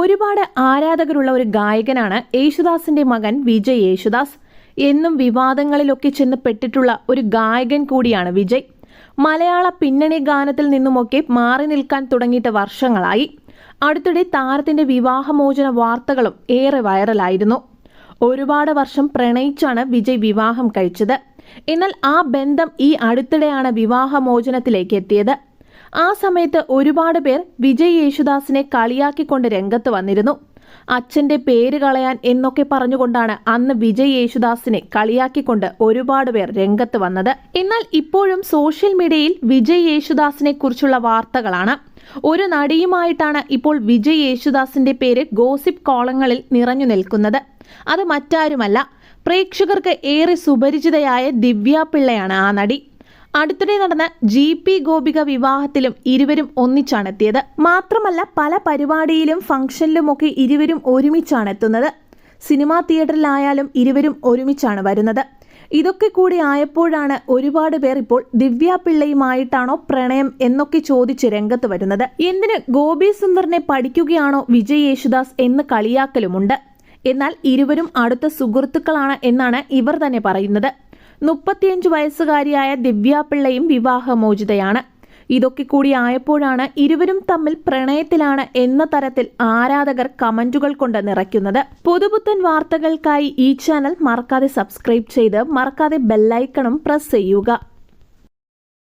ഒരുപാട് ആരാധകരുള്ള ഒരു ഗായകനാണ് യേശുദാസിന്റെ മകൻ വിജയ് യേശുദാസ്. എന്നും വിവാദങ്ങളിലൊക്കെ ചെന്ന് പെട്ടിട്ടുള്ള ഒരു ഗായകൻ കൂടിയാണ് വിജയ്. മലയാള പിന്നണി ഗാനത്തിൽ നിന്നുമൊക്കെ മാറി നിൽക്കാൻ തുടങ്ങിയിട്ട് വർഷങ്ങളായി. അടുത്തിടെ താരത്തിന്റെ വിവാഹമോചന വാർത്തകളും ഏറെ വൈറലായിരുന്നു. ഒരുപാട് വർഷം പ്രണയിച്ചാണ് വിജയ് വിവാഹം കഴിച്ചത്. എന്നാൽ ആ ബന്ധം ഈ അടുത്തിടെയാണ് വിവാഹമോചനത്തിലേക്ക് എത്തിയത്. ആ സമയത്ത് ഒരുപാട് പേർ വിജയ് യേശുദാസിനെ കളിയാക്കിക്കൊണ്ട് രംഗത്ത് വന്നിരുന്നു. അച്ഛന്റെ പേര് കളയാൻ എന്നൊക്കെ പറഞ്ഞുകൊണ്ടാണ് അന്ന് വിജയ് യേശുദാസിനെ കളിയാക്കിക്കൊണ്ട് ഒരുപാട് പേർ രംഗത്ത് വന്നത്. എന്നാൽ ഇപ്പോഴും സോഷ്യൽ മീഡിയയിൽ വിജയ് യേശുദാസിനെ കുറിച്ചുള്ള വാർത്തകളാണ്. ഒരു നടിയുമായിട്ടാണ് ഇപ്പോൾ വിജയ് യേശുദാസിന്റെ പേര് ഗോസിപ്പ് കോളങ്ങളിൽ നിറഞ്ഞു നിൽക്കുന്നത്. അത് മറ്റാരുമല്ല പ്രേക്ഷകർക്ക് ഏറെ സുപരിചിതയായ ദിവ്യ പിള്ളയാണ് ആ നടി. അടുത്തിടെ നടന്ന ജി പി ഗോപിക വിവാഹത്തിലും ഇരുവരും ഒന്നിച്ചാണ് എത്തിയത് മാത്രമല്ല പല പരിപാടിയിലും ഫംഗ്ഷനിലുമൊക്കെ ഇരുവരും ഒരുമിച്ചാണ് എത്തുന്നത് സിനിമാ തിയേറ്ററിലായാലും ഇരുവരും ഒരുമിച്ചാണ് വരുന്നത്. ഇതൊക്കെ കൂടി ആയപ്പോഴാണ് ഒരുപാട് പേർ ഇപ്പോൾ ദിവ്യ പിള്ളയുമായിട്ടാണോ പ്രണയം എന്നൊക്കെ ചോദിച്ച് രംഗത്ത് വരുന്നത്. എന്തിന് ഗോപി സുന്ദറിനെ പഠിക്കുകയാണോ വിജയ് യേശുദാസ് എന്ന് കളിയാക്കലുമുണ്ട്. എന്നാൽ ഇരുവരും അടുത്ത സുഹൃത്തുക്കളാണ് എന്നാണ് ഇവർ തന്നെ പറയുന്നത്. മുപ്പത്തിയഞ്ച് വയസ്സുകാരിയായ ദിവ്യാപിള്ളയും വിവാഹമോചിതയാണ്. ഇതൊക്കെ കൂടി ആയപ്പോഴാണ് ഇരുവരും തമ്മിൽ പ്രണയത്തിലാണ് എന്ന തരത്തിൽ ആരാധകർ കമന്റുകൾ കൊണ്ട് നിറയ്ക്കുന്നത്. പുതുപുത്തൻ വാർത്തകൾക്കായി ഈ ചാനൽ മറക്കാതെ സബ്സ്ക്രൈബ് ചെയ്ത് മറക്കാതെ ബെല്ലൈക്കണും പ്രസ് ചെയ്യുക.